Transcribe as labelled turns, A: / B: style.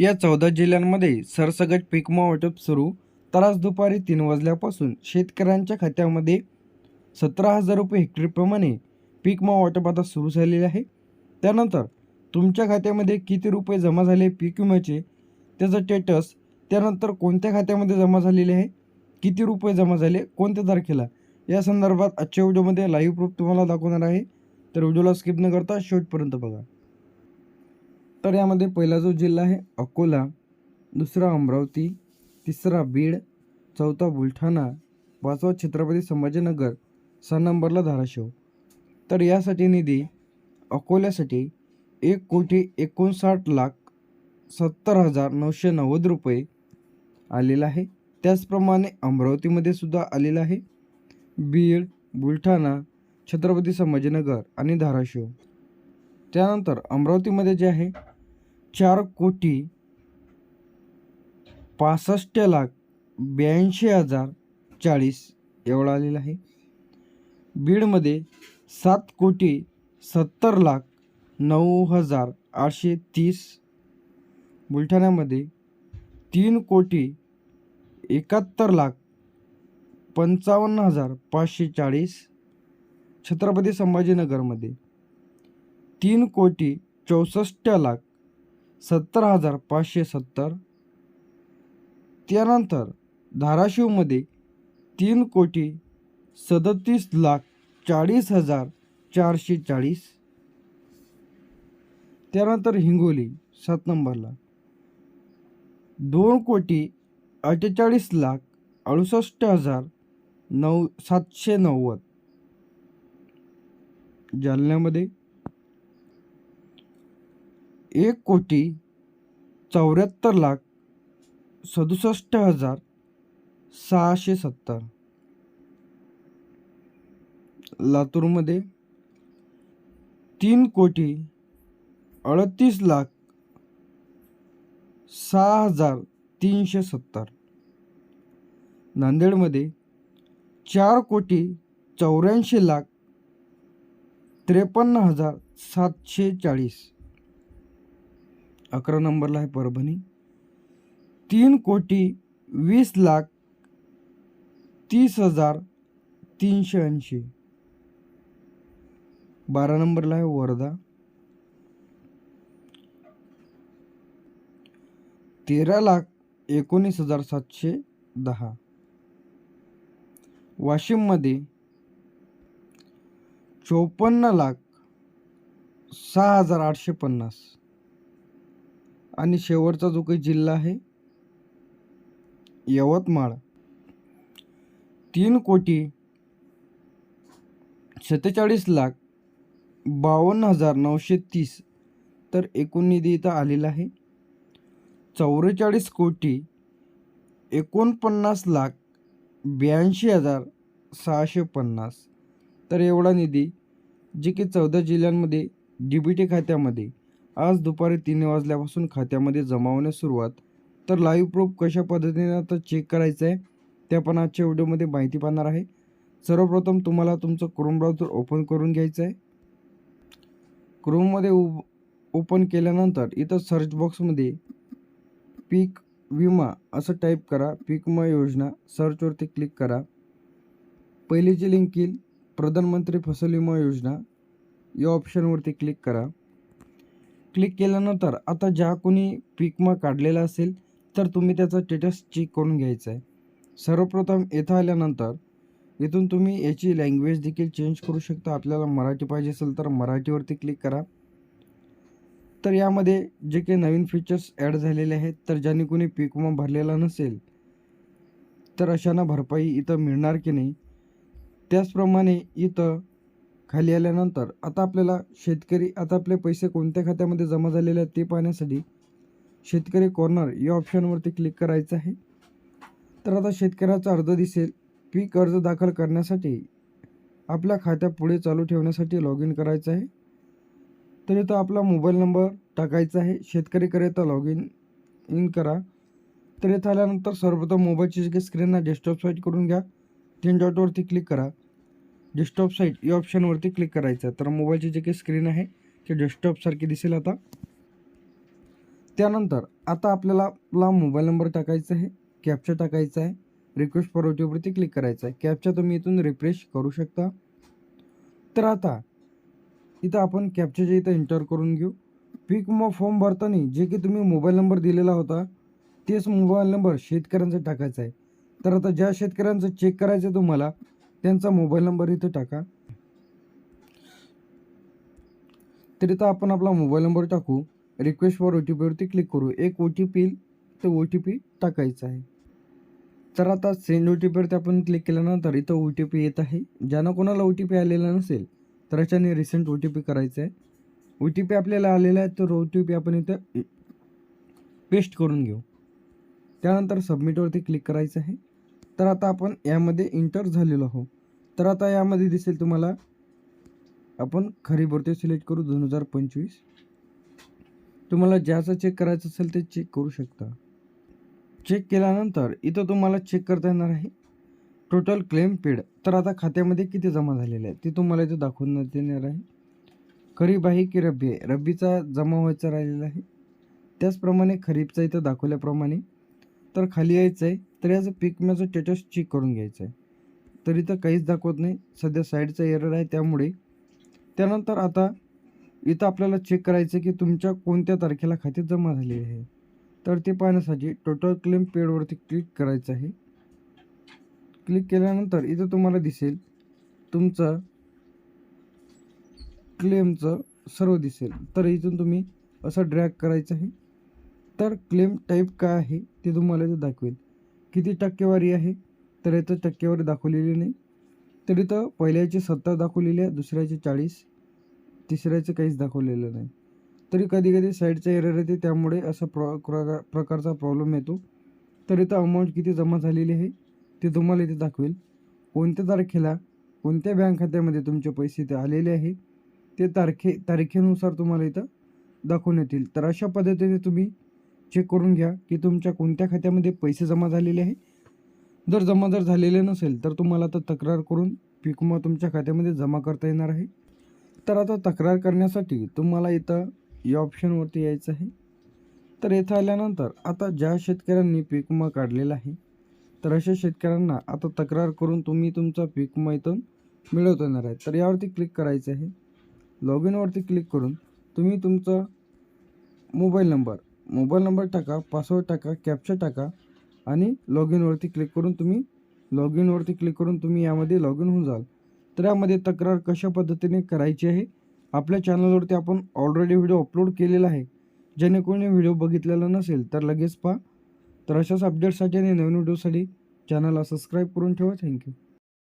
A: या चौदा जिल्ह्यांमध्ये सरसगट पीक वाटप सुरू. तर आज दुपारी तीन वाजल्यापासून शेतकऱ्यांच्या खात्यामध्ये सतरा हजार रुपये हेक्टरप्रमाणे पीक वाटप आता सुरू झालेले आहे. त्यानंतर तुमच्या खात्यामध्ये किती रुपये जमा झाले पीक विम्याचे? त्याचं स्टेटस त्यानंतर कोणत्या खात्यामध्ये जमा झालेले आहे? किती रुपये जमा झाले? कोणत्या तारखेला? या संदर्भात आजच्या व्हिडिओमध्ये लाईव्ह प्रूफ तुम्हाला दाखवणार आहे. तर व्हिडिओला स्किप न करता शेवटपर्यंत बघा. तर यामध्ये पहिला जो जिल्हा आहे अकोला दुसरा अमरावती तिसरा बीड चौथा बुलढाणा पाचवा छत्रपती संभाजीनगर सहा नंबरला धाराशिव. तर यासाठी निधी अकोल्यासाठी एक कोटी एकोणसाठ लाख सत्तर हजार नऊशे नव्वद रुपये आलेला आहे. त्याचप्रमाणे अमरावतीमध्ये सुद्धा आलेला आहे. बीड बुलढाणा छत्रपती संभाजीनगर आणि धाराशिव. त्यानंतर अमरावतीमध्ये जे आहे चार कोटी पासष्ट लाख ब्याऐंशी हजार चाळीस एवढा आलेला आहे. बीडमध्ये सात कोटी सत्तर लाख नऊ हजार आठशे तीस. बुलढाण्यामध्ये तीन कोटी एकाहत्तर लाख पंचावन्न हजार पाचशे चाळीस. छत्रपती संभाजीनगरमध्ये तीन कोटी चौसष्ट लाख सत्तर हजार पाचशे सत्तर. त्यानंतर धाराशिवमध्ये तीन कोटी सदतीस लाख चाळीस हजार चारशे चाळीस. त्यानंतर हिंगोली सात नंबरला. दोन कोटी अठ्ठेचाळीस लाख अडुसष्ट हजार नऊ सातशे नव्वद. जालन्यामध्ये एक कोटी चौऱ्याहत्तर लाख सदुसष्ट हजार सहाशे सत्तर. लातूरमध्ये तीन कोटी अडतीस लाख सहा हजार तीनशे सत्तर. नांदेडमध्ये चार कोटी चौऱ्याऐंशी लाख त्रेपन्न हजार सातशे चाळीस. अकरा नंबरला आहे परभणी. तीन कोटी वीस लाख तीस हजार तीनशे ऐंशी. बारा नंबरला आहे वर्धा. तेरा लाख एकोणीस हजार सातशे दहा. वाशिममध्ये चोपन्न लाख सहा हजार आठशे पन्नास. आणि शेवटचा जो काही जिल्हा आहे यवतमाळ. तीन कोटी सत्तेचाळीस लाख बावन्न हजार नऊशे तीस तर एकूण निधी इथं आलेला आहे. चौवेचाळीस कोटी एकोणपन्नास लाख ब्याऐंशी हजार सहाशे पन्नास. तर एवढा निधी जे की चौदा जिल्ह्यांमध्ये डी बी टी खात्यामध्ये आज दुपारी तीन वाजल्यापासून खात्यामध्ये जमा होण्यास सुरुवात. तर लाईव्ह प्रूफ कशा पद्धतीने आता चेक करायचं आहे ते आपण आजच्या व्हिडिओमध्ये माहिती पाहणार आहे. सर्वप्रथम तुम्हाला तुमचं क्रोम ब्राउझर ओपन करून घ्यायचं आहे क्रोममध्ये उ ओपन केल्यानंतर इथं सर्च बॉक्समध्ये पीक विमा असं टाईप करा. पीक विमा योजना सर्चवरती क्लिक करा. पहिली जी लिंक येईल. प्रधानमंत्री फसल विमा योजना. या ऑप्शनवरती क्लिक करा. क्लिक केल्यानंतर आता ज्या कोणी पिकमा काढलेला असेल तर तुम्ही त्याचा स्टेटस चेक करून घ्यायचा आहे. सर्वप्रथम येथं आल्यानंतर इथून तुम्ही याची लँग्वेज देखील चेंज करू शकता. आपल्याला मराठी पाहिजे असेल तर मराठीवरती क्लिक करा. तर यामध्ये जे काही नवीन फीचर्स ॲड झालेले आहेत तर ज्याने कोणी पीक विमा भरलेला नसेल तर अशांना भरपाई इथं मिळणार की नाही. त्याचप्रमाणे इथं खाली आल्यानंतर आता आपल्याला शेतकरी आता आपले पैसे कोणत्या खात्यामध्ये जमा झालेले आहेत ते पाहण्यासाठी शेतकरी कॉर्नर या ऑप्शनवरती क्लिक करायचं आहे. तर आता शेतकऱ्याचा अर्ज दिसेल. पीक अर्ज दाखल करण्यासाठी आपल्या खात्या पुढे चालू ठेवण्यासाठी लॉग इन करायचं आहे. तर इथं आपला मोबाईल नंबर टाकायचा आहे. शेतकरीकरिता लॉग इन इन करा. तर इथं आल्यानंतर सर्वप्रथम मोबाईलची स्क्रीनना काही स्क्रीन डेस्कटॉप साईट करून घ्या. तीन डॉटवरती क्लिक करा. डेस्कटॉप साईट या ऑप्शनवरती क्लिक करायचं. तर मोबाईलची जे काही स्क्रीन आहे ते डेस्कटॉपसारखी दिसेल आता. त्यानंतर आता आपल्याला आपला मोबाईल नंबर टाकायचा आहे कॅप्चा टाकायचा आहे रिक्वेस्ट फॉर क्लिक करायचं आहे. कॅप्चा तुम्ही इथून रिफ्रेश करू शकता. तर आता इथं आपण कॅप्चाच्या इथं एंटर करून घेऊ. पीक विमा फॉर्म भरताना जे की तुम्ही मोबाईल नंबर दिलेला होता तेच मोबाईल नंबर शेतकऱ्यांचा टाकायचा आहे. तर आता ज्या शेतकऱ्यांचं चेक करायचं आहे तुम्हाला त्यांचा मोबाईल नंबर इथं टाका. तर इथं आपण आपला मोबाईल नंबर टाकू. रिक्वेस्ट फॉर ओ टी पीवरती क्लिक करू. एक ओ टी पी ते ओ टी पी टाकायचं आहे. तर आता सेंड ओ टी पीवरती आपण क्लिक केल्यानंतर इथं ओ टी पी येत आहे. ज्यांना कोणाला ओ टी पी आलेला नसेल तर याच्याने रिसेंट ओ टी पी करायचं आहे. ओ टी पी आपल्याला आलेला आहे तर ओ टी पी आपण इथं पेस्ट करून घेऊ. त्यानंतर सबमिटवरती क्लिक करायचं आहे. तर आता आपण यामध्ये इंटर झालेलो आहोत. तर आता यामध्ये दिसेल तुम्हाला आपण खरी भरती सिलेक्ट करू दोन हजार पंचवीस. तुम्हाला ज्याचं चेक करायचं असेल ते चेक करू शकता. चेक केल्यानंतर इथं तुम्हाला चेक करता येणार आहे. टोटल क्लेम पेड तर आता खात्यामध्ये किती जमा झालेले आहे ते तुम्हाला इथं दाखवण्यात येणार आहे. खरीप आहे की रब्बी? आहे रब्बीचा जमा व्हायचा राहिलेला आहे. त्याचप्रमाणे खरीपचा इथं दाखवल्याप्रमाणे. तर खाली यायचं आहे तर याचं पीक विम्याचं स्टेटस चेक करून घ्यायचं आहे तर इथं काहीच दाखवत नाही. सध्या साईडचा एरर आहे त्यामुळे. त्यानंतर आता इथं आपल्याला चेक करायचं की तुमच्या कोणत्या तारखेला खाते जमा झालेली आहे. तर ते पाहण्यासाठी टोटल क्लेम पेडवरती क्लिक करायचं आहे. क्लिक केल्यानंतर इथं तुम्हाला दिसेल. तुमचं क्लेमचं सर्व दिसेल. तर इथून तुम्ही असं ड्रॅग करायचं आहे. तर क्लेम टाईप काय आहे ते तुम्हाला इथं दाखवेल. किती टक्केवारी आहे? तर इथं टक्केवारी दाखवलेली नाही. तर इथं पहिल्याची सत्तर दाखवलेली आहे दुसऱ्याचे चाळीस तिसऱ्याचं काहीच दाखवलेलं नाही. तरी कधी कधी साईडचा एरर येते त्यामुळे असा प्र प्रकारचा प्रॉब्लेम येतो. तर इथं अमाऊंट किती जमा झालेली आहे ते तुम्हाला इथे दाखवेल. कोणत्या तारखेला कोणत्या बँक खात्यामध्ये तुमचे पैसे इथे आलेले आहे ते तारखे तारखेनुसार तुम्हाला इथं दाखवून येतील. तर अशा पद्धतीने तुम्ही चेक करून घ्या की तुमच्या कोणत्या खात्यामध्ये पैसे जमा झालेले आहे. जर जमा जर झालेले नसेल तर तुम्हाला आता तक्रार करून पीक विमा तुमच्या खात्यामध्ये जमा करता येणार आहे. तर आता तक्रार करण्यासाठी तुम्हाला इथं या ऑप्शनवरती यायचं आहे. तर इथं आल्यानंतर आता ज्या शेतकऱ्यांनी पीक विमा काढलेला आहे तर अशा शेतकऱ्यांना आता तक्रार करून तुम्ही तुमचा पीक विमा इथून मिळवता येणार आहे. तर यावरती क्लिक करायचं आहे. लॉग इनवरती क्लिक करून तुम्ही तुमचा मोबाईल नंबर मोबाईल नंबर टाका पासवर्ड टाका कॅप्चर टाका आणि लॉग इनवरती क्लिक करून तुम्ही लॉग इनवरती क्लिक करून तुम्ही यामध्ये लॉग इन होऊन जाल. तर यामध्ये तक्रार कशा पद्धतीने करायची आहे? आपल्या चॅनलवरती आपण ऑलरेडी व्हिडिओ अपलोड केलेला आहे. ज्याने कोणी व्हिडिओ बघितलेला नसेल तर लगेच पहा. तर अशाच अपडेट्ससाठी आणि नवीन व्हिडिओसाठी चॅनलला सबस्क्राईब करून ठेवा. थँक्यू